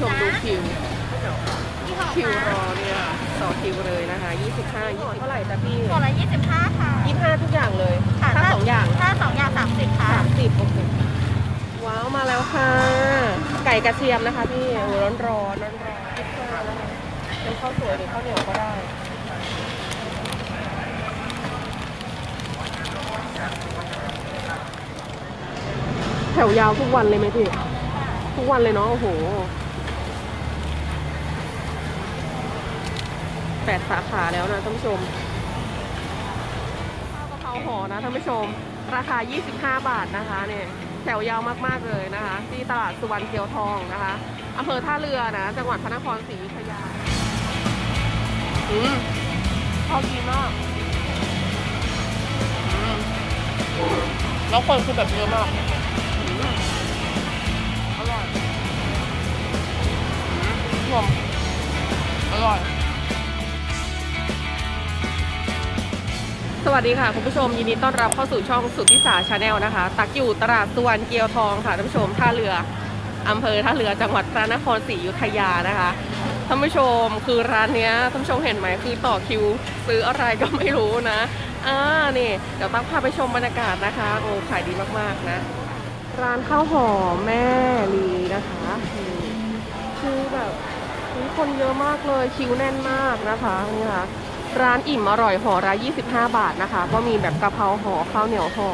ผู้ชมดูคิวกี่ห่อคิวคะรอเนี่ยต่อคิวเลยนะคะ 25 20เท่าไหร่จ๊ะพี่ห่อละยี่สิบห้าค่ะ 25 ทุกอย่างเลยค่ะถ้าสองอย่างถ้าสองอย่างสามสิบค่ะ 30โอเคว้าวมาแล้วค่ะ ไก่กระเทียมนะคะพี่โอ้ร้อนร้อนร้อนร้อนๆ25นะคะเป็นข้าวสวยหรือข้าวเหนียวก็ได้แถวยาวทุกวันเลยไหมพี่ ทุกวันเลยเนาะ โอ้โห แปดสาขาแล้วนะท่านผู้ชมข้าวกะเพราห่อนะท่านผู้ชม ราคา 25 บาทนะคะเนี่ยแถวยาวมากๆเลยนะคะ ที่ตลาดสุวรรณเกียวทองนะคะอำเภอท่าเรือนะ จังหวัดพระนครศรีอยุธยาอืมชอบดีมากแล้วคนคือแบบเยอะมากอร่อยหอมอร่อย สวัสดีค่ะคุณผู้ชมยินดีต้อนรับเข้าสู่ช่องสุทธิสาชาแนลนะคะ ตักอยู่ตลาดสุวรรณเกียวทองค่ะท่านผู้ชมท่าเรืออำเภอท่าเรือจังหวัดพระนครศรีอยุธยานะคะท่านผู้ชมคือร้านเนี้ยท่านผู้ชมเห็นไหมคือต่อคิว ซื้ออะไรก็ไม่รู้นะอ่านี่เดี๋ยวตักพาไปชมบรรยากาศนะคะโอ้ขายดีมากๆนะ ร้านข้าวหอมแม่ลีนะคะคือแบบคนเยอะมากเลยคิวแน่นมากนะคะนี่ค่ะ ร้านอิ่มอร่อยห่อละ25 บาทนะคะ ก็มีแบบกะเพราห่อข้าวเหนียวห่อ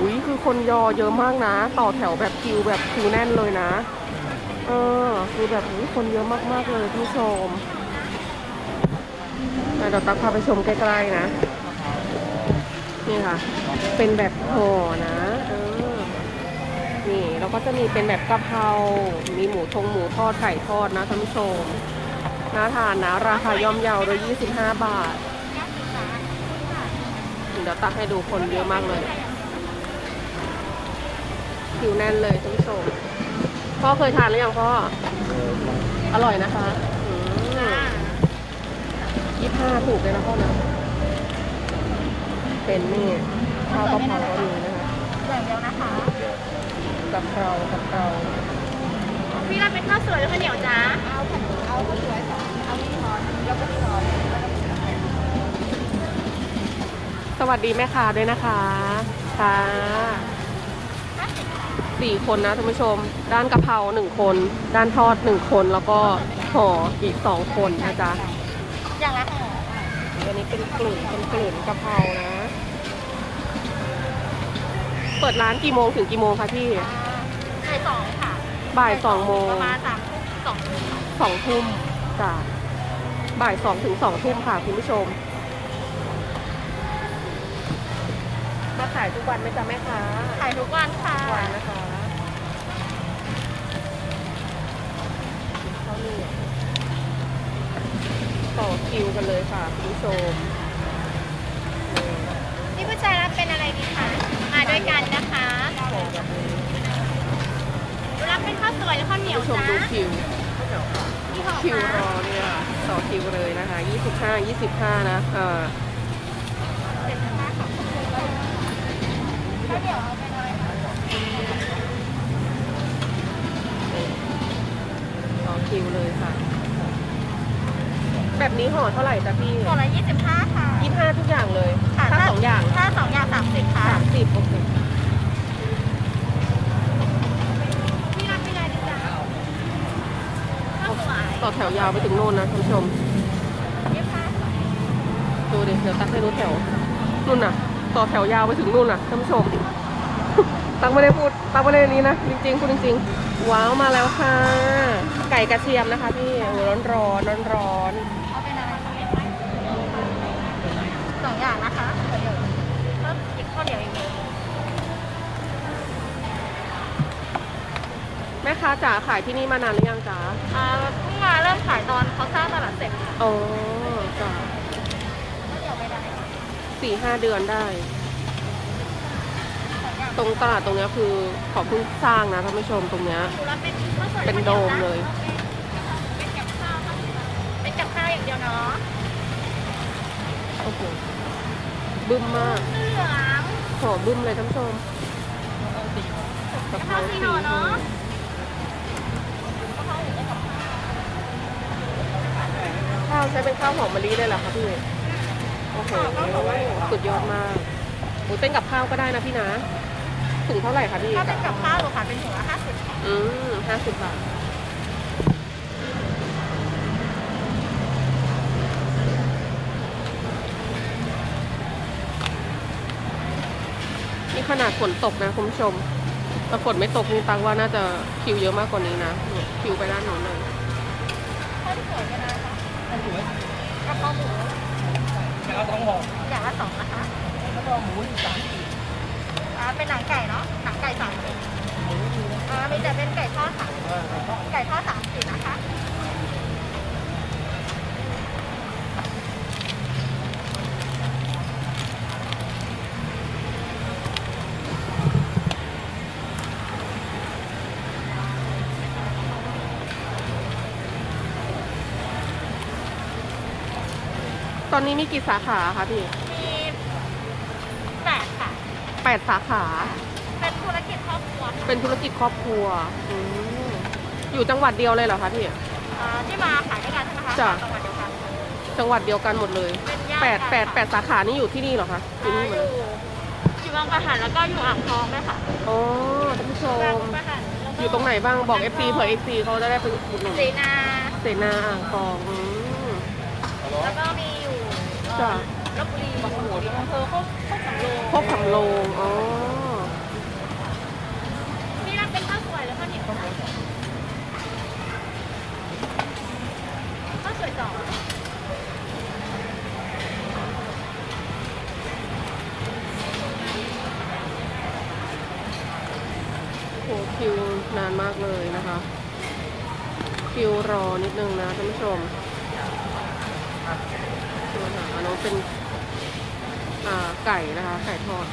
อุ้ยคือคนยอเยอะมากนะ ต่อแถวแบบคิวแบบคิวแน่นเลยนะ เออ คือแบบอุ๊ยคนเยอะมากๆเลยท่านผู้ชมเดี๋ยวตักพาไปชมใกล้ๆนะ นี่ค่ะ เป็นแบบห่อนะเออนี่แล้วก็จะมีเป็นแบบกะเพรา มีหมูทงหมูทอดไก่ทอดนะท่านผู้ชม น่าทานนะ ราคาย่อมเยาโดย 25 บาท เดี๋ยวตักให้ดูคนเยอะมากเลยคิวแน่นเลยท่านผู้ชมพ่อเคยทานหรือยังพ่อ อร่อยนะคะยี่ห้าถูกเลยนะพ่อนะ เป็นนี่ข้าวกะเพราก็มีนะคะอย่างเดียวนะคะกะเพรากะเพราพี่รับเป็นข้าวสวยหรือข้าวเหนียวจ้าเอาเอาข้าว สวยเอาที่ทอนแล้วก็ที่ทอนสวัสดีแม่ค้าด้วยนะคะ ค่ะสี่คนนะท่านผู้ชม ด้านกะเพราหนึ่งคน ด้านทอดหนึ่งคน แล้วก็ห่ออีกสองคนนะจ๊ะอย่างละห่ออันนี้เป็นกลุ่นเป็นกลุ่นกะเพรานะ เปิดร้านกี่โมงถึงกี่โมงคะพี่ใส่สองค่ะ บ่ายสองโมงประมาณสามสอง สองทุ่มจ้ะบ่ายสองถึงสองทุ่มค่ะคุณผู้ชม มาขายทุกวันไหมจ๊ะแม่ค้าขายทุกวันค่ะทุกวันนะคะเขานี่ต่อคิวกันเลยค่ะคุณผู้ชมนี่นี่ผู้ชายรับเป็นอะไรดีคะ มาด้วยกันนะคะของแบบนี้รับเป็นข้าวสวยหรือข้าวเหนียวผู้ชมจ้าดูคิว ที่ห่อคิวรค่ะอเนี่ยต่อคิวเลยนะคะ 25 25 นะเอ่อเจ็ดสิบห้าค่ะข้าวเหนียวเอาเป็นอะไรคะต่อคิวเลยค่ะ แบบนี้ห่อเท่าไหร่จ๊ะพี่ห่อละยี่สิบห้าค่ะ 25 ทุกอย่างเลย ค่ะถ้าสองอย่างถ้าสองอย่างสามสิบค่ะ 30โอเค พี่รับเป็นอะไรดีจ้าข้าวสวย ต่อแถวยาวไปถึงโน่นนะท่านผู้ชมยี่สิบห้าดูดิ เดี๋ยวตักให้รู้แถว นู่นน่ะ ต่อแถวยาวไปถึงนู่นน่ะท่านผู้ชม ตักไม่ได้พูด ตักไม่ได้นี้นะ จริงๆพูดจริงๆ ว้าวมาแล้วค่ะ ไก่กระเทียมนะคะพี่โอ้ร้อนร้อนร้อนร้อนๆเอาเป็นอะไรสองอย่างนะคะเดี๋ยวแล้วอีกข้าวเหนียวอีกหนึ่งแม่ค้าจ๋าขายที่นี่มานานหรือยังจ๋าอ่าเพิ่งมาเริ่มขายตอนเขาสร้างตลาดเสร็จค่ะอ๋อจ้ะข้าวเหนียวไม่ได้สี่ห้าเดือนได้สองอย่างตรงตลาดตรงเนี้ยคือเขอเพิ่งสร้างนะท่านผู้ชมตรงเนี้ย ดูแล้วเป็นข้าวสวยเป็นโดมเลย เป็นกับข้าวค่ะเป็นกับข้าวอย่างเดียวเนาะโอ้โหบึ้มมาก เหลืองหอบึ้มเลยท่านผู้ชมกะเพราข้าวสีสีห่อห่อเนาะาวใช้เป็นข้าวหอมมะลิเลยเหรอคะพี่โอ้โหสุดยอดมากโอ้เป็นกับข้าวก็ได้นะพี่นะถุงเท่าไหร่คะพี่ถ้าเป็นกับข้าวเหรอคะเป็นถุงละห้าสิบค่ะอืมห้าสิบบาทนี่ขนาดฝนตกนะคุณผู้ชมถ้าฝนไม่ตกนี่ตังว่าน่าจะคิวเยอะมากกว่านี้นะเนี่ยคิวไปด้านโน้นเลยข้าวสวยก็ได้ค่ะ กระเพราหมูเอาสองห่ออย่างละสองนะคะแล้วก็หมูอีกสามขีดอ่าเป็นหนังไก่เนาะหนังไก่สามสิบหมูมีนะอ่ามีแต่เป็นไก่ทอดค่ะเออแล้วก็ไก่ทอดสามสิบนะคะ อนนี้มีกี่สาขาคะพี่มีแปดค่ะ แปดสาขา เป็นธุรกิจครอบครัวค่ะเป็นธุรกิจครอบครัวอืมอยู่จังหวัดเดียวเลยเหรอคะพี่ อ่าที่มาขายด้วยกันใช่ไหมคะจ้ะ จังหวัดเดียวกัน จังหวัดเดียวกันหมดเลยเป็นญาติแปดกันแปดค่ะแปดสาขานี่อยู่ที่นี่เหรอคะอยู่อ่านี่หมอดเลยู่ยอยู่บางประหันแล้วก็อยู่อ่างทองด้วยค่ะอ๋อท่านผู้ชบางมประหันแล้วก็อยู่ตรงไหนบ้างบอก FC เผื่อ FC เขาจะได้ไปอุดหนุนเสนาเสนาอ่างทองอืมแล้วก็มีอยู่เอ่อ จ้ะลบบุรีอำเภอโคกโคกสำโรงพบสำโรงอ๋อ นี่รับเป็นข้าวสวยแล้วข้าวเหนียวค่ะข้าวสวยสอง โหคิวนานมากเลยนะคะ คิวรอนิดนึงนะท่านผู้ชมดูค่ะอันนั้นเป็น อ่า ไก่นะคะ ไก่ทอด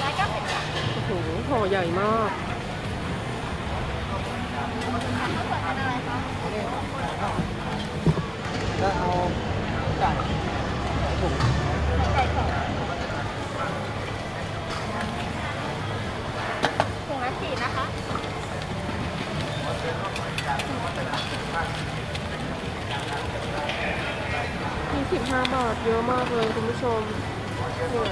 ร้อยเก้าสิบบาท โอ้โหห่อใหญ่มากข้าวสวยเป็นอะไรคะแล้วเอาไก่ถุงไก่สองถุงละขีดนะคะมีสิบห้าบาทเยอะมากเลยคุณผู้ชมเนี่ย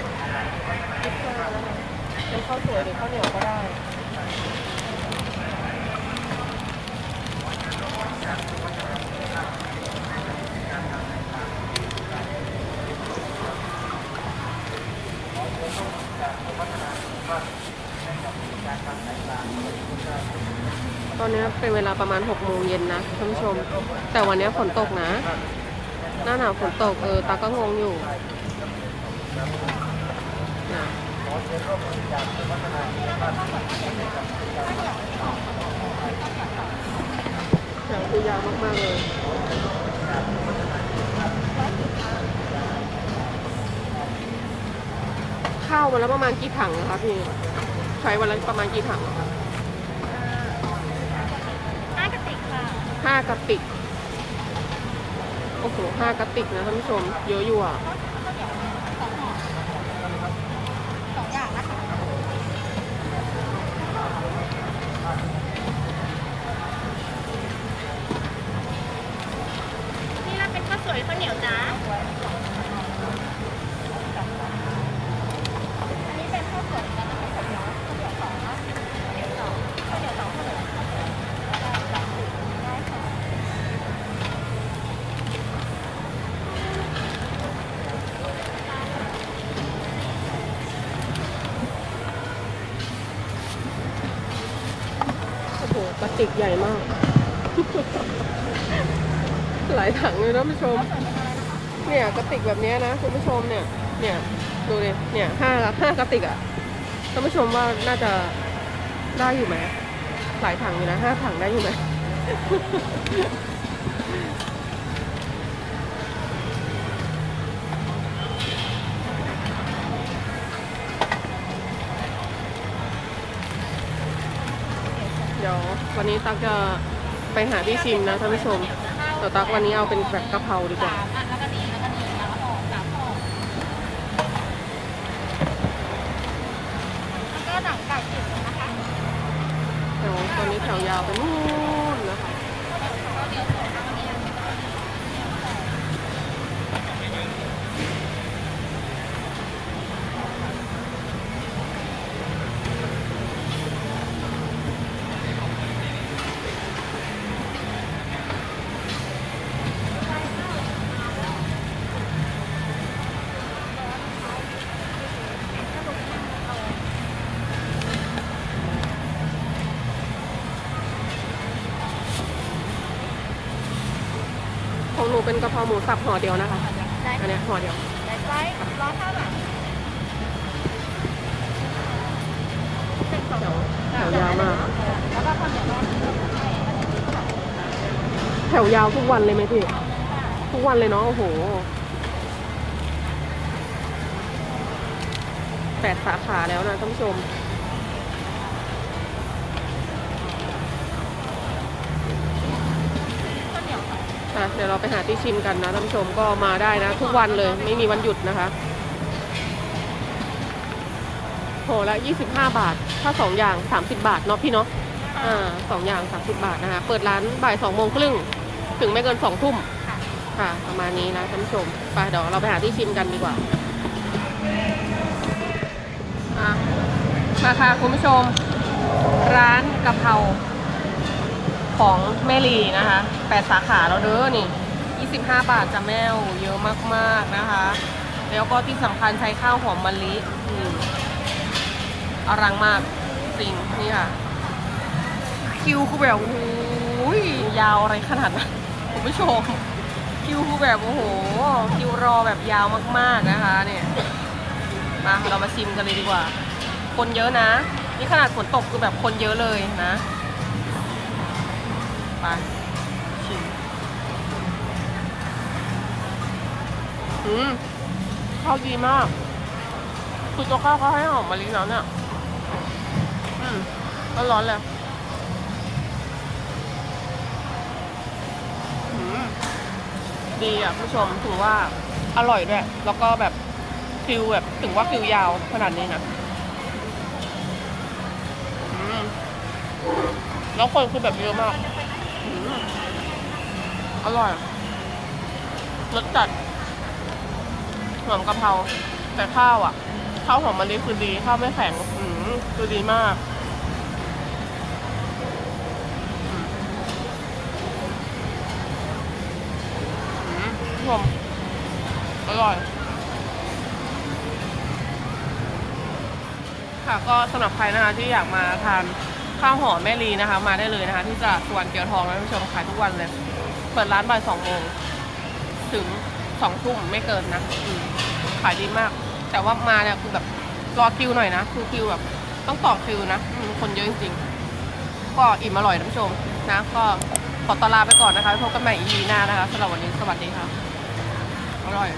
พิซซ่านะคะ เป็นข้าวสวยหรือข้าวเหนียวก็ได้ตอนนี้เป็นเวลาประมาณ6โมงเย็นนะท่านผู้ชม แต่วันนี้ฝนตกนะ หน้าหนาวฝนตกเออตาก็งงอยู่ แถวคือยาวมากๆเลยข้าววันละประมาณกี่ถังนะคะพี่ใช้วันละประมาณกี่ถังคะห้ากระติกค่ะห้ากระติก โอ้โหห้ากระติกนะท่านผู้ชม เยอะอยู่อะ ข้าวเหนียวสองห่อสองอย่างนะคะนี่รับเป็นข้าว สวยข้าวเหนียวจ้าอันนี้เป็นข้าวสวยแล้วนะคะข้าวเหนียวข้าวเหนียวสองนะข้าวเหนียวสองข้าวเหนียวสองข้าวเหนียวสองได้ค่ะโอ้โหกระติกใหญ่มาก หลายถังเลยนะท่านผู้ชม เนี่ยกระติกแบบนี้นะคุณผู้ชมเนี่ย เนี่ยดูดิเนี่ยห้าห้ากระติกอะท่านผู้ชมว่าน่าจะได้อยู่ไหมหลายถังอยู่นะห้าถังได้อยู่ไหมเดี๋ยววันนี้ตักจะไปหาที่ชิมนะท่านผู้ชม เดี๋ยวตักวันนี้เอาเป็นแบบกะเพราดีกว่าอันแล้วก็นี่แล้วก็นี่แล้วก็ห่อสามห่อแล้วก็หนังไก่จิ๋วนะคะถวตอนนี้แถวยาวไปนู่น นะคะของหนูเป็นกะเพราหมูสับห่อเดียวนะคะ ได้อันเนี้ยห่อเดียว ได้ไส้ร้อยเท่าไหร่เป็นสองแถวแถวยาวมาก แล้วก็ข้าวเหนียวร้อนแถวยาวทุกวันเลยไหมพี่ ทุกวันเลยเนาะ โอ้โหแปดสาขาแล้วนะท่านผู้ชม ข้าวเหนียวค่ะ อะ เดี๋ยวเราไปหาที่ชิมกันนะท่านผู้ชมก็มาได้นะ ทุกวันเลยไม่มีวันหยุดนะคะโหละ25 บาท ถ้า 2 อย่าง 30 บาทเนาะพี่เนาะอ่าสองอย่าง 30 บาทนะคะ เปิดร้านบ่าย2โมงครึ่ง ถึงไม่เกิน2ทุ่มค่ะค่ะประมาณนี้นะท่านผู้ชม ไปเดี๋ยวเราไปหาที่ชิมกันดีกว่าอะมาค่ะคุณผู้ชม ร้านกะเพรา ของแม่ลีนะคะแปดสาขาแล้วเด้อนี่ 25 บาทจะแมวเยอะมากๆนะคะ แล้วก็ที่สำคัญใช้ข้าวหอมมะลิอืมอลังมากจริงนี่ค่ะ คิวคือแบบโอ้โหยาวอะไรขนาดนั้นคุณผู้ชม คิวคือแบบโอ้โห คิวรอแบบยาวมากๆนะคะ เนี่ยมาเรามาชิมกันเลยดีกว่า คนเยอะนะ นี่ขนาดฝนตกคือแบบคนเยอะเลยนะ ปชิมอืมข้าวดีมาก คือตัวข้าวเขาให้หอมมะลิแล้วเนี่ยอืมร้อนๆเลยดีอะผู้ชมถือว่าอร่อยด้วย แล้วก็แบบคิวแบบถึงว่าคิวยาวขนาดนี้นะแล้วคนคือแบบเยอะมาก อร่อยรสจัดหอมกะเพราแต่ข้าวอะ ข้าวหอมมะลิคือดี ข้าวไม่แข็งอืมคือดีมากอืมผู้ชมอร่อย ค่ะก็สำหรับใครนะคะที่อยากมาทานข้าวหอมแม่ลีนะคะ มาได้เลยนะคะ ที่ตลาดสวนเกียวทองนะท่านผู้ชมขายทุกวันเลย เปิดร้านบ่ายสองโมงถึงสองทุ่มไม่เกินนะอืมขายดีมาก แต่ว่ามาเนี่ยคือแบบรอคิวหน่อยนะคือคิวแบบ ต้องต่อคิวนะอืมคนเยอะจริงๆ ก็อิ่มอร่อยท่านผู้ชมนะ ก็ขอตวลาไปก่อนนะคะพบกันใหม่ EP หน้านะคะสำหรับวันนี้สวัสดีค่ะอร่อย